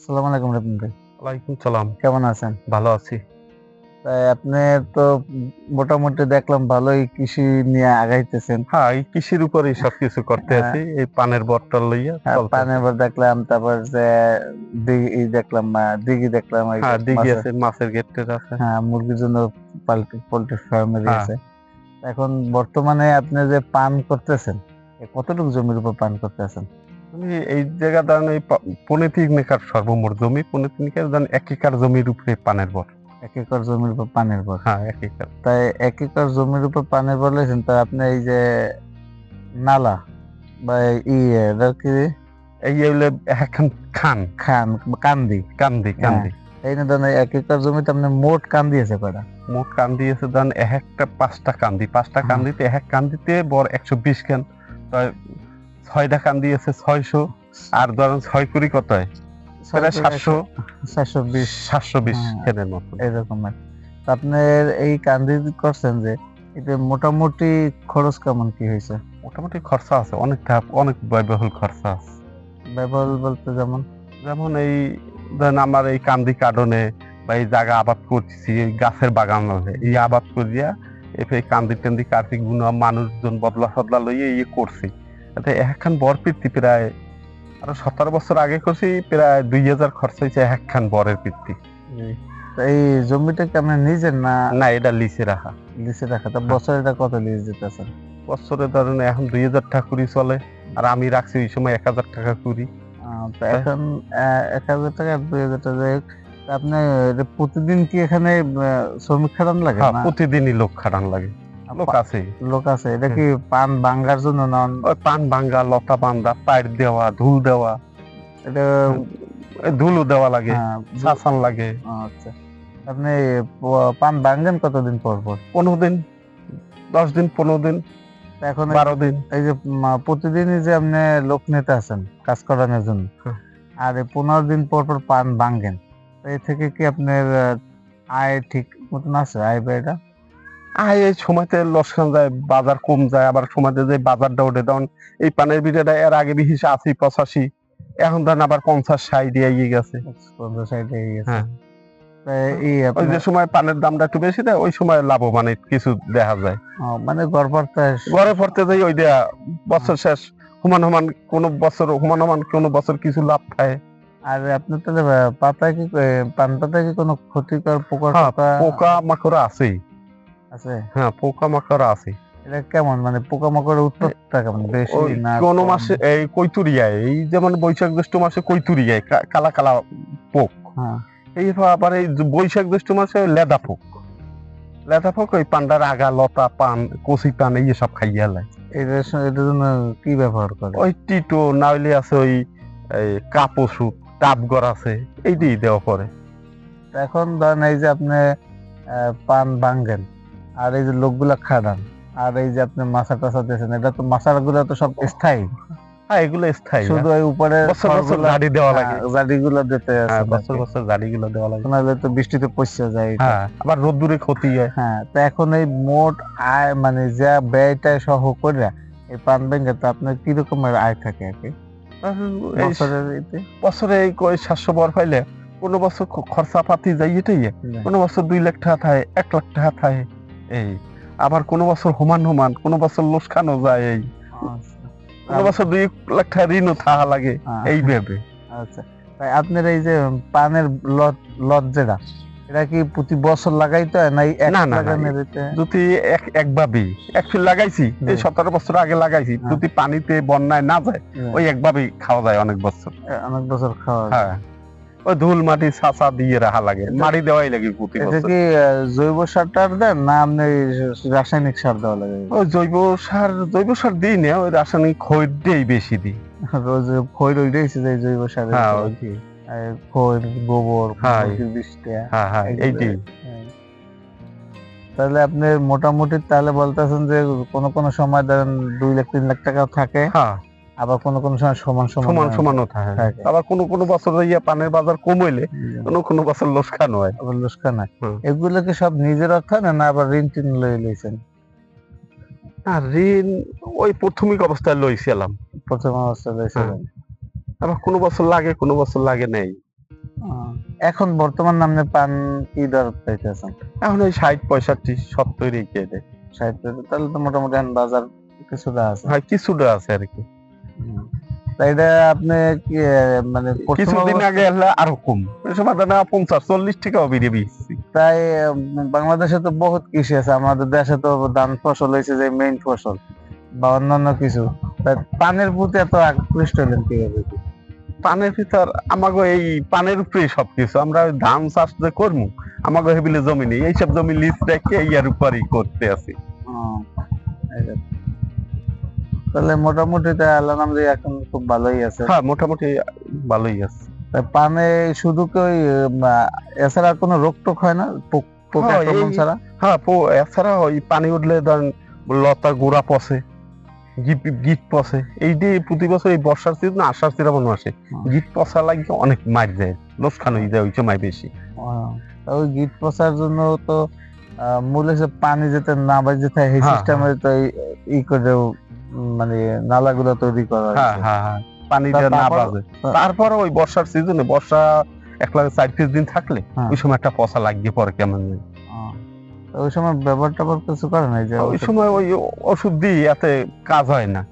আসসালামু আলাইকুম রবিন ভাই। ওয়ালাইকুম সালাম। কেমন আছেন? ভালো আছি। তাই আপনি তো মোটামুটি দেখলাম ভালোই কৃষি নিয়ে আগাইতেছেন। হ্যাঁ এই কৃষির উপরেই সবকিছু করতে হ্যাঁ। আছি এই পানের বটটা লইয়া হ্যাঁ, পানের বার দেখলাম তারপর যে দিঘি দেখলাম দিঘি দেখলাম হ্যাঁ দিঘি আছে মাছের গেট টেট আছে। হ্যাঁ মুরগির জন্য পোল্ট্রি ফার্মে হ্যাঁ। আছে এখন বর্তমানে আপনি যে পান করতেছেন কতটুকু জমির উপর পান করতেছেন? এই জায়গা দাঁড়ান এই পা- পনেরো তিন একর সর্বমোট জমি পনেরো তিন একর দাঁড়ান এক একর জমির উপরে পানের বট এক একর জমির উপর পানের বর হ্যাঁ এক একর। তাই এক একর জমির উপর পানের বর লেছেন তা আপনি এই যে নালা বা ই এটা কি? এই হইলে এখন খান। খান কান্দি। কান্দি কান্দি। এই না ধরেন এক একর জমিতে আপনি মোট কান্দি আছে কয়টা? মোট কান্দি আছে দান এক একটা পাঁচটা কান্দি। পাঁচটা হ্যাঁ। কান্দিতে এক কান্দিতে বড় একশো বিশ খান তাই ছয়টা কান্দি আছে ছয়শো আর ধরেন ছয় কুড়ি কত হয়? প্রায় সাতশো সাতশো বিশ। সাতশো বিশ হ্যাঁ। খেনের মতো। এরকম আর আপনার এই কান্দি করছেন যে এতে মোটামুটি খরচ কেমন কি হয়েছে? মোটামুটি খরচা আছে অনেকটা অনেক ব্যয়বহুল খরচা আছে। ব্যবহার বলতে যেমন? যেমন এই ধরেন আমার এই কান্দি কাডনে বা এই জায়গা আবাদ করছি এই গাছের বাগান আছে এই আবাদ করিয়া এফে এই কান্দি টান্দি কাটি গুণ মানুষজন বদলা সদলা লইয়ে ইয়ে করছি। একখান বর পিত্তি প্রায় আরও সতেরো বছর আগে করছি প্রায় দুই হাজার খরচ হয়েছে একখান বরের পিত্তি। এই জমিটা কি আপনি নিজের না? না এটা লিচে রাখা। লিসে রাখা। তা বছরে এটা কত লিজ দিতেছেন? বছরে ধরেন এখন দুই হাজার টাকা কুড়ি চলে আর আমি রাখছি ওই সময় এক হাজার টাকা কুড়ি। এখন এক হাজার টাকা দুই হাজার টাকা আপনি প্রতিদিন কি এখানে শ্রমিক খাটান লাগে হ্যাঁ প্রতিদিনই লোক খাটান লাগে। লোক আছে। লোক আছে। এটা কি পান ভাঙ্গার জন্য না পান ভাঙ্গা লতা বান্ধা পাইট দেওয়া ধুল দেওয়া। এটা ধুলও দেওয়া লাগে হ্যাঁ, শাসান লাগে। আচ্ছা। আপনি পান ভাঙ্গেন কতদিন পর পর? পনেরো দিন দশ দিন পনেরো দিন এখন বারো দিন। এই যে প্রতিদিনই যে আপনি লোক নেতা আছেন কাজ করানোর জন্য হ্যাঁ। আর এই পনেরো দিন পর পর পান ভাঙ্গেন এই থেকে কি আপনার আয় ঠিক মতন আছে? আয় ব্যয়টা আর এই সময়তে লোকসান যায় বাজার কম যায় আবার সময়তে যে বাজারটা ওঠে তখন এই পানের বিটাটা এর আগে বিহিসে আশি পঁচাশি এখন ধরেন আবার পঞ্চাশ ষাট এগিয়ে গেছে। পঞ্চাশ ষাট হয়ে গেছে। হ্যাঁ। ওই যে সময় পানের দামটা একটু বেশি দেয় ওই সময় লাভবান কিছু দেখা যায়। মানে গড়পড়তা ঘরে পড়তে যাই ওই দেয়া বছর শেষ হুমান হুমান কোন বছর হুমান হুমান কোন বছর কিছু লাভ পায়। আর আপনার তাহলে পাতায় কি পান পাতা কি কোনো ক্ষতিকর পোকার হ্যাঁ, পোকা মাকড় আছেই। আছে? হ্যাঁ পোকা মাকড় আছে। এটা কেমন? মানে পোকামাকড়ের উৎপাদটা কেমন? বেশি না কোন মাসে এই কৈতুরিয়ায় এই যেমন বৈশাখ জ্যৈষ্ঠ মাসে কৈতুরিয়ায় কালা কালা পোক। হ্যাঁ। এই আবার এই বৈশাখ জ্যৈষ্ঠ মাসে লেদা পোক। লেদা পোক ওই পান্ডার আগা লতা পান কচি পান এই সব খাইয়া লাই এটার এটার জন্য কি ব্যবহার করে? ওই টিটো না হইলে আছে ওই কাপ ওষুধ টাপগর আছে এই দিয়ে দেওয়া পরে এখন ধরেন এই যে আপনি আহ, পান ভাঙ্গেন আর এই যে লোকগুলা খাড়ান আর এই যে আপনি মাছা টাছা দিয়েছেন এটা তো মাছা গুলা তো সব স্থায়ী। হ্যাঁ এগুলো স্থায়ী শুধু ওই উপরে বছর বছর গাড়ি দেওয়া লাগে। গুলা দিতে হ্যাঁ আছে বছর দেওয়া লাগে। নাহলে তো বৃষ্টিতে পচে যায় হ্যাঁ আবার রোদ্দুরে ক্ষতি হয়। হ্যাঁ তো এখন এই মোট আয় মানে যা ব্যয়টা সহ করে এই পান ব্যাংকে তো আপনার কি রকমের আয় থাকে আর কি? বছরে এই কই সাতশো বর পাইলে কোনো বছর খরচা পাতি যাই এটাই কোনো বছর দুই লাখ টাকা থাকে এক লাখ টাকা থাকে। এই আবার কোনো বছর হুমান হুমান কোনো বছর লোসখানো যায় এই আচ্ছা। কোনো বছর দুই লাখ টাকা ঋণও থাকা লাগে হ্যাঁ। এই ভেবে আচ্ছা তাই আপনার এই যে পানের লট লট যেটা এটা কি প্রতি বছর লাগাইতে হয় না না? যদি এক একভাবেই এক ফিল লাগাইছি এই সতেরো বছর আগে লাগাইছি হ্যাঁ। যদি পানিতে বন্যায় না যায় ওই একভাবেই খাওয়া যায় অনেক বছর অনেক বছর খাওয়া যায়। ওই ধুল মাটি ছাঁচা দিয়ে রাখা লাগে মাটি দেওয়াই লাগে প্রতি বছর কি জৈব সার দেন না আপনি রাসায়নিক সার দেওয়া লাগে ওই জৈব সার জৈব সার দিই না ওই রাসায়নিক খৈর দিয়েই বেশি দিই রোজ খৈর ওইটাই হচ্ছে যে জৈব সার হ্যাঁ ওই। খৈর গোবর হ্যাঁ। বিষটা হ্যাঁ হ্যাঁ এইটাই হ্যাঁ। তাহলে আপনি মোটামুটি তাহলে বলতেছেন যে কোন কোন সময় ধরেন দুই লাখ তিন লাখ টাকা থাকে হ্যাঁ আবার কোন কোন সময় সমান সমান সমানও থাকে। আবার কোনো কোনো বছর ইয়া পানের বাজার কম হইলে। কোনো কোনো বছর লোসখান হয়। আবার লোসকান হয়। হুম। এগুলো কি সব নিজের না আবার ঋণ টিন লই লইছেন? আর ঋণ ওই প্রাথমিক অবস্থায় লইছিলাম। প্রথম অবস্থা লইছিলেন? আবার কোনো বছর লাগে কোনো বছর লাগে নেই। এখন বর্তমান নামে পান কি দর পাইতেছেন? এখন ওই ষাট পঁয়ষট্টি সত্তর এই কে ষাট তাহলে তো মোটামুটি বাজার কিছুটা আছে। হয় কিছুটা আছে আর কি। তা এটা আপনি কি মানে কিছুদিন আগে এলে আরও কম ওই সময় তো না পঞ্চাশ চল্লিশ টাকাও বেরিয়ে তাই বাংলাদেশে তো বহুত কৃষি আছে আমাদের দেশে তো ধান ফসল হয়েছে যে মেইন ফসল বা অন্যান্য কিছু। তাই পানের প্রতি এত আকৃষ্ট হলেন কীভাবে? পানের ভিতর আমাকে এই পানের উপরে সবকিছু। আমরা ধান চাষ যে করব আমাকে হেবিলে জমি নেই। এইসব জমি লিজ রেখে ইয়ার উপরেই করতে আছি। তাহলে মোটামুটি তাই আল্লাহ নামে এখন খুব ভালোই আছে। হ্যাঁ মোটামুটি ভালোই আছে। পানে শুধু কি ওই এছাড়া কোনো রোগ টোক হয় না? পোক- পোকা হ্যাঁ, আক্রমণ ছাড়া? হ্যাঁ পো- এছাড়া ওই পানি উঠলে ধরেন লতা গোড়া পচে গিট পচে এই যে প্রতি বছর এই বর্ষার সিজন আষাঢ় শ্রাবণ মাসে। গিট পচা লাগে অনেক মার যায় লোকসান হয়ে যায় ওই সময় বেশি। ওই গিট পচার জন্য তো মূল হচ্ছে পানি যেতে না বাজে থাকে এই হ্যাঁ, সিস্টেমে তো এই- ই করে মানে নালাগুলো তৈরি করা হ্যাঁ হ্যাঁ হ্যাঁ। না তারপর- তারপর ওই বর্ষার সিজনে বর্ষা এক লাখ চার পাঁচ দিন থাকলে। ওই সময় একটা পচা লাগিয়ে পরে কেমন। ওই সময় ব্যবহার ট্যাবহার কিছু করে নাই যে ওই সময় ওই ওষুধ দিয়ে এতে কাজ হয় না।